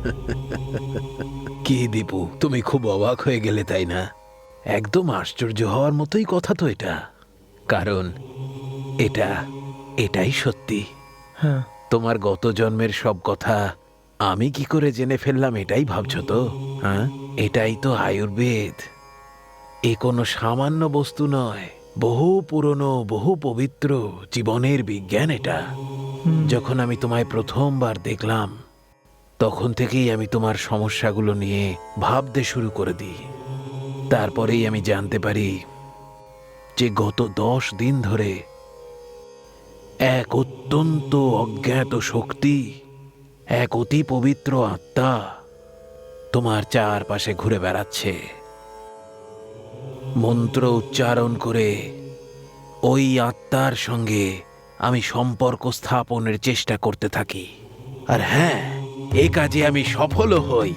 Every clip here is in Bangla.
কি দীপু তুমি খুব অবাক হয়ে গেলে তাই না? একদম আশ্চর্য হওয়ার মতোই কথা তো এটা। কারণ এটা এটাই সত্যি। হ্যাঁ। তোমার গত জন্মের সব কথা আমি কি করে জেনে ফেললাম এটাই ভাবছ তো? হ্যাঁ? এটাই তো আয়ুর্বেদ। এ কোনো সামান্য বস্তু নয় বহু পুরনো বহু পবিত্র জীবনের বিজ্ঞান এটা। যখন আমি তোমায় প্রথমবার দেখলাম তখন থেকেই আমি তোমার সমস্যাগুলো নিয়ে ভাবতে শুরু করে দিই। তারপরেই আমি জানতে পারি যে গত দশ দিন ধরে এক অত্যন্ত অজ্ঞাত শক্তি, এক অতি পবিত্র আত্মা তোমার চারপাশে ঘুরে বেড়াচ্ছে। মন্ত্র উচ্চারণ করে ওই আত্মার সঙ্গে আমি সম্পর্ক স্থাপনের চেষ্টা করতে থাকি। আর হ্যাঁ এ কাজে আমি সফলও হই।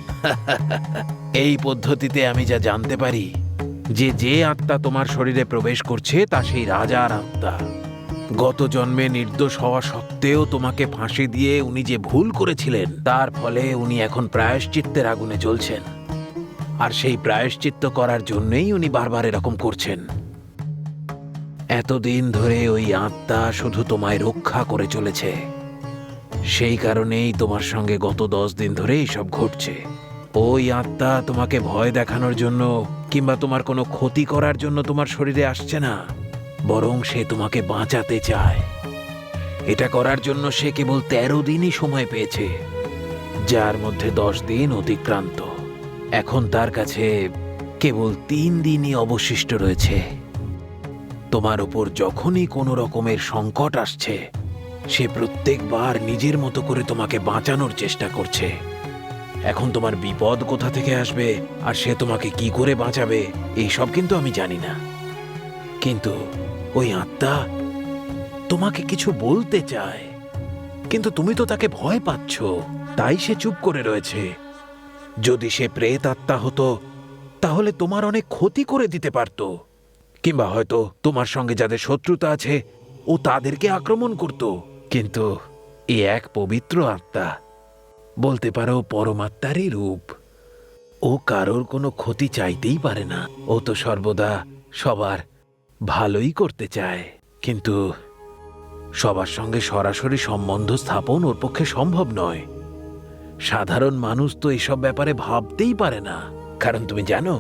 এই পদ্ধতিতে আমি যা জানতে পারি, যে যে আত্মা তোমার শরীরে প্রবেশ করছে, তা সেই রাজার আত্মা। গত জন্মে নির্দোষ হওয়া সত্ত্বেও তোমাকে ফাঁসি দিয়ে উনি যে ভুল করেছিলেন, তার ফলে উনি এখন প্রায়শ্চিত্তের আগুনে জ্বলছেন। আর সেই প্রায়শ্চিত্ত করার জন্যই উনি বারবার এরকম করছেন। এতদিন ধরে ওই আত্মা শুধু তোমায় রক্ষা করে চলেছে। সেই কারণেই তোমার সঙ্গে গত দশ দিন ধরে এইসব ঘটছে। ওই আত্মা তোমাকে ভয় দেখানোর জন্য কিংবা তোমার কোনো ক্ষতি করার জন্য তোমার শরীরে আসছে না, বরং সে তোমাকে বাঁচাতে চায়। এটা করার জন্য সে কেবল তেরো দিনই সময় পেয়েছে, যার মধ্যে দশ দিন অতিক্রান্ত। এখন তার কাছে কেবল তিন দিনই অবশিষ্ট রয়েছে। তোমার উপর যখনই কোনো রকমের সংকট আসছে সে প্রত্যেকবার নিজের মতো করে তোমাকে বাঁচানোর চেষ্টা করছে। এখন তোমার বিপদ কোথা থেকে আসবে আর সে তোমাকে কি করে বাঁচাবে এইসব কিন্তু আমি জানি না। কিন্তু ওই আত্মা তোমাকে কিছু বলতে চায়। কিন্তু তুমি তো তাকে ভয় পাচ্ছ, তাই সে চুপ করে রয়েছে। যদি সে প্রেত আত্মা হতো, তাহলে তোমার অনেক ক্ষতি করে দিতে পারত। কিংবা হয়তো তোমার সঙ্গে যাদের শত্রুতা আছে, ও তাদেরকে আক্রমণ করত। কিন্তু এ এক পবিত্র আত্মা। বলতে পারো পরমাত্মারই রূপ। ও কারোর কোনো ক্ষতি চাইতেই পারে না। ও তো সর্বদা সবার ভালোই করতে চায়। কিন্তু সবার সঙ্গে সরাসরি সম্বন্ধ স্থাপন ওর পক্ষে সম্ভব নয়। সাধারণ মানুষ তো এসব ব্যাপারে ভাবতেই পারে না। কারণ তুমি জানো,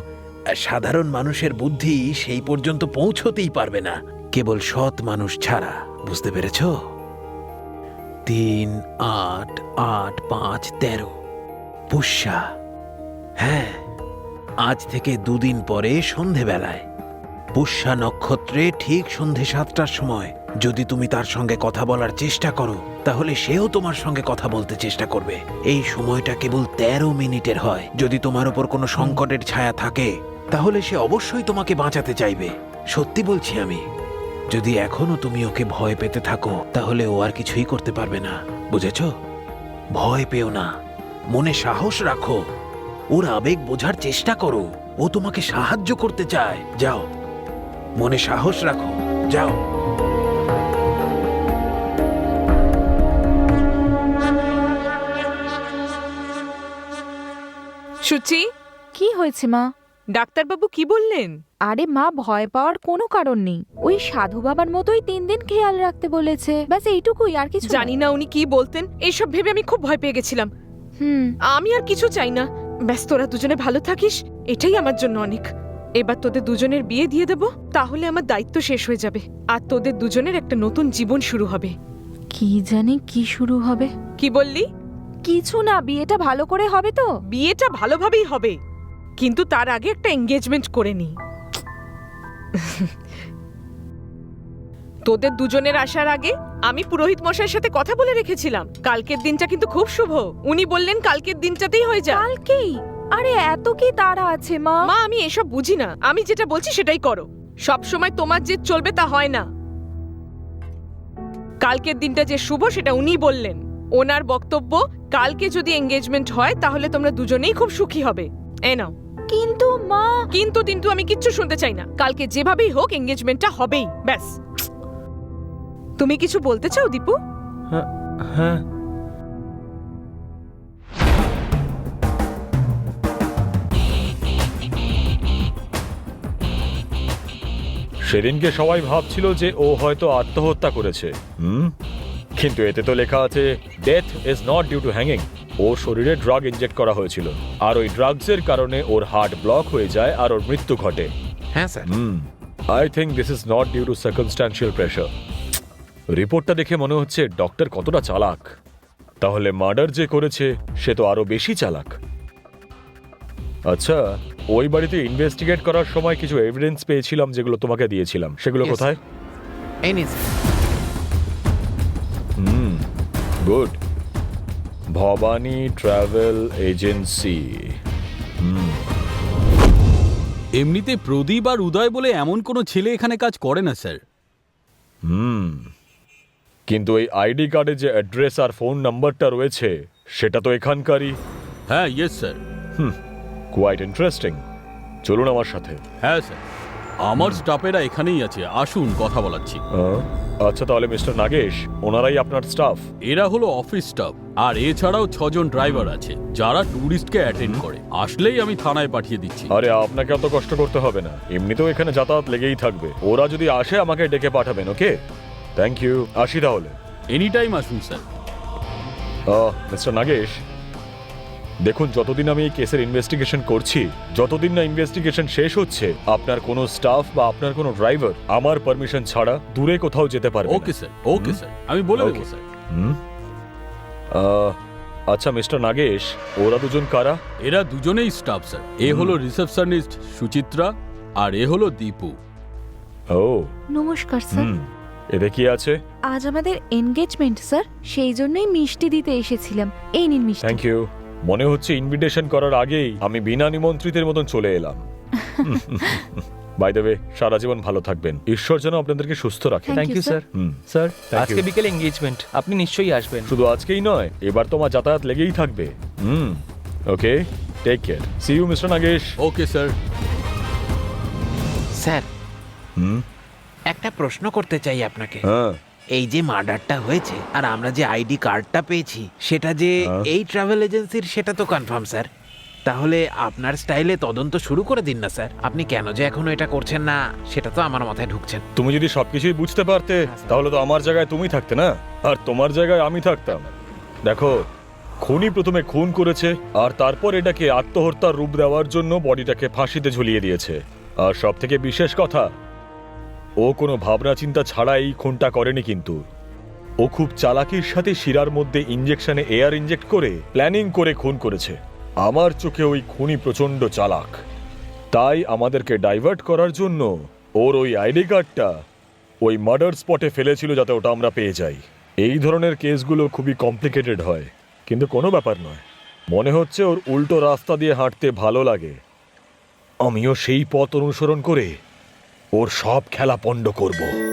সাধারণ মানুষের বুদ্ধি সেই পর্যন্ত পৌঁছতেই পারবে না। কেবল সৎ মানুষ ছাড়া, বুঝতে পেরেছ? তিন আট আট পাঁচ তেরো। পুষ্যা। হ্যাঁ আজ থেকে দুদিন পরে সন্ধেবেলায়। পুষ্যা নক্ষত্রে ঠিক সন্ধে সাতটার সময় যদি তুমি তার সঙ্গে কথা বলার চেষ্টা করো, তাহলে সেও তোমার সঙ্গে কথা বলতে চেষ্টা করবে। এই সময়টা কেবল তেরো মিনিটের হয়। যদি তোমার উপর কোনো সংকটের ছায়া থাকে, তাহলে সে অবশ্যই তোমাকে বাঁচাতে চাইবে। সত্যি বলছি আমি যদি এখনও তুমি ওকে ভয় পেতে থাকো তাহলে ও আর কিছুই করতে পারবে না বুঝেছ? ভয় পেও না মনে সাহস রাখো ওর আবেগ বোঝার চেষ্টা করো ও তোমাকে সাহায্য করতে চায় যাও মনে সাহস রাখো যাও। সুচি? কি হয়েছে মা? ডাক্তারবাবু কি বললেন? আরে মা ভয় পাওয়ার কোনো কারণ নেই। ওই সাধু বাবার মতোই তিন দিন খেয়াল রাখতে বলেছে। ব্যাস এইটুকুই আর কিছু জানি না উনি কি বলতেন এইসব ভেবে আমি খুব ভয় পেয়ে গেছিলাম। হুম। আমি আর কিছু চাই না। ব্যাস তোরা দুজনে ভালো থাকিস এটাই আমার জন্য অনেক। এবার তোদের দুজনের বিয়ে দিয়ে দেব তাহলে আমার দায়িত্ব শেষ হয়ে যাবে। আর তোদের দুজনের একটা নতুন জীবন শুরু হবে। কি জানি কি শুরু হবে? কি বললি? কিছু না বিয়েটা ভালো করে হবে তো? বিয়েটা ভালোভাবেই হবে। কিন্তু তার আগে একটা এঙ্গেজমেন্ট করে নি। তোদের দুজনের আসার আগে আমি পুরোহিত মশাইয়ের সাথে কথা বলে রেখেছিলাম। কালকের দিনটা কিন্তু খুব শুভ। উনি বললেন কালকের দিনটাতেই হয়ে যায়। কালকেই? আরে এত কি তারা আছে মা? মা আমি এসব বুঝি না। আমি যেটা বলছি সেটাই করো। সব সময় তোমার যে চলবে তা হয় না। কালকের দিনটা যে শুভ সেটা উনি বললেন। ওনার বক্তব্য কালকে যদি এঙ্গেজমেন্ট হয় তাহলে তোমরা দুজনেই খুব সুখী হবে। এ নাও। কিন্তু মা। কিন্তু কিন্তু আমি কিচ্ছু শুনতে চাই না। কালকে যেভাবেই হোক এঙ্গেজমেন্টটা হবেই। ব্যাস। তুমি কিছু বলতে চাও দীপু? হ্যাঁ, হ্যাঁ সেদিনকে সবাই ভাবছিল যে ও হয়তো আত্মহত্যা করেছে। হুম? কিন্তু এতে তো লেখা আছে death is not due to hanging ওর শরীরে ড্রাগ ইনজেক্ট করা হয়েছিল। আর ওই ড্রাগসের কারণে ওর হার্ট ব্লক হয়ে যায় আর ওর মৃত্যু ঘটে। হ্যাঁ sir. Hmm. I think this is not due to circumstantial pressure রিপোর্টটা দেখে মনে হচ্ছে ডক্টর কতটা চালাক। তাহলে মার্ডার যে করেছে সে তো আরও বেশি চালাক। আচ্ছা ওই বাড়িতে ইনভেস্টিগেট করার সময় কিছু এভিডেন্স পেয়েছিলাম যেগুলো তোমাকে দিয়েছিলাম। সেগুলো Yes, কোথায়? এই নিন স্যার। হুম গুড ভবানী ট্রাভেল এজেন্সি। এমনিতে প্রদীপ আর উদয় বলে এমন কোনো ছেলে এখানে কাজ করে না স্যার। হুম। কিন্তু এই আইডি কার্ডে যে অ্যাড্রেস আর ফোন নাম্বারটা রয়েছে সেটা তো এখানকারই। হ্যাঁ ইয়েস স্যার হুম। কোয়াইট ইন্টারেস্টিং চলুন আমার সাথে। হ্যাঁ স্যার আমার স্টাফেরা এখানেই আছে আসুন কথা বলাচ্ছি। আচ্ছা তাহলে মিস্টার নাগেশ ওনারাই আপনার স্টাফ? এরা হলো অফিস স্টাফ আর এছাড়াও ছজন ড্রাইভার আছে যারা ট্যুরিস্টকে অ্যাটেন্ড করে। আসলেই আমি থানায় পাঠিয়ে দিচ্ছি। আরে আপনাকে অত কষ্ট করতে হবে না। এমনিতেও এখানে যাতায়াত লেগেই থাকবে। ওরা যদি আসে আমাকে ডেকে পাঠাবেন ওকে? থ্যাংক ইউ আসি তাহলে। এনি টাইম আসুন স্যার। মিস্টার নাগেশ দেখুন যতদিন আমি এই কেসের ইনভেস্টিগেশন করছি যতদিন না ইনভেস্টিগেশন শেষ হচ্ছে আপনার কোনো স্টাফ বা আপনার কোনো ড্রাইভার আমার পারমিশন ছাড়া দূরে কোথাও যেতে পারবে ওকে স্যার ওকে স্যার আমি বলে দেবো স্যার হুম? আচ্ছা মিস্টার নাগেশ ওরা দুজন কারা? এরা দুজনেই স্টাফ স্যার এ হলো রিসেপশনিস্ট সুচিত্রা আর এ হলো দীপু। ও। নমস্কার স্যার হুম। এতে কি আছে? আজ আমাদের এনগেজমেন্ট স্যার সেই জন্যই মিষ্টি দিতে এসেছিলাম। এই নিন মিষ্টি। থ্যাংক ইউ মনে হচ্ছে ইনভিটেশন করার আগেই আমি বিনা নিমন্ত্রিতের মতন চলে এলাম। বাই দ্য ওয়ে সারা জীবন ভালো থাকবেন। ঈশ্বর যেন আপনাদেরকে সুস্থ রাখে। থ্যাংক ইউ স্যার হুম। স্যার আজকে. বিকেলে এঙ্গেজমেন্ট আপনি নিশ্চয়ই আসবেন। শুধু আজকেই নয় এবার তোমার যাতায়াত লেগেই থাকবে। হুম। Okay take care see you mister Nagesh okay sir sir হুম। একটা প্রশ্ন করতে চাই আপনাকে। হ্যাঁ। এই যে মার্ডারটা হয়েছে আর আমরা যে আইডি কার্ডটা পেয়েছি সেটা যে হ্যাঁ। এই ট্রাভেল এজেন্সির সেটা তো কনফার্ম স্যার। তাহলে আপনার স্টাইলে তদন্ত শুরু করে দিন না স্যার। আপনি কেন যে এখনও এটা করছেন না সেটা তো আমার মাথায় ঢুকছেন তুমি যদি সবকিছুই বুঝতে পারতে তাহলে তো আমার জায়গায় তুমি থাকতে না? আর তোমার জায়গায় আমি থাকতাম। দেখো খুনি প্রথমে খুন করেছে আর তারপর এটাকে আত্মহত্যার রূপ দেওয়ার জন্য বডিটাকে ফাঁসিতে ঝুলিয়ে দিয়েছে। আর সব থেকে বিশেষ কথা ও কোনো ভাবনা চিন্তা ছাড়া এই খুনটা করেনি কিন্তু। ও খুব চালাকির সাথে শিরার মধ্যে ইঞ্জেকশনে এয়ার ইঞ্জেক্ট করে প্ল্যানিং করে খুন করেছে। আমার চোখে ওই খুনি প্রচণ্ড চালাক। তাই আমাদেরকে ডাইভার্ট করার জন্য ওর ওই আইডি কার্ডটা ওই মার্ডার স্পটে ফেলেছিল যাতে ওটা আমরা পেয়ে যাই। এই ধরনের কেসগুলো খুবই কমপ্লিকেটেড হয়, কিন্তু কোনো ব্যাপার নয়। মনে হচ্ছে ওর উল্টো রাস্তা দিয়ে হাঁটতে ভালো লাগে। আমিও সেই পথ অনুসরণ করে ওর সব খেলা পণ্ড করব।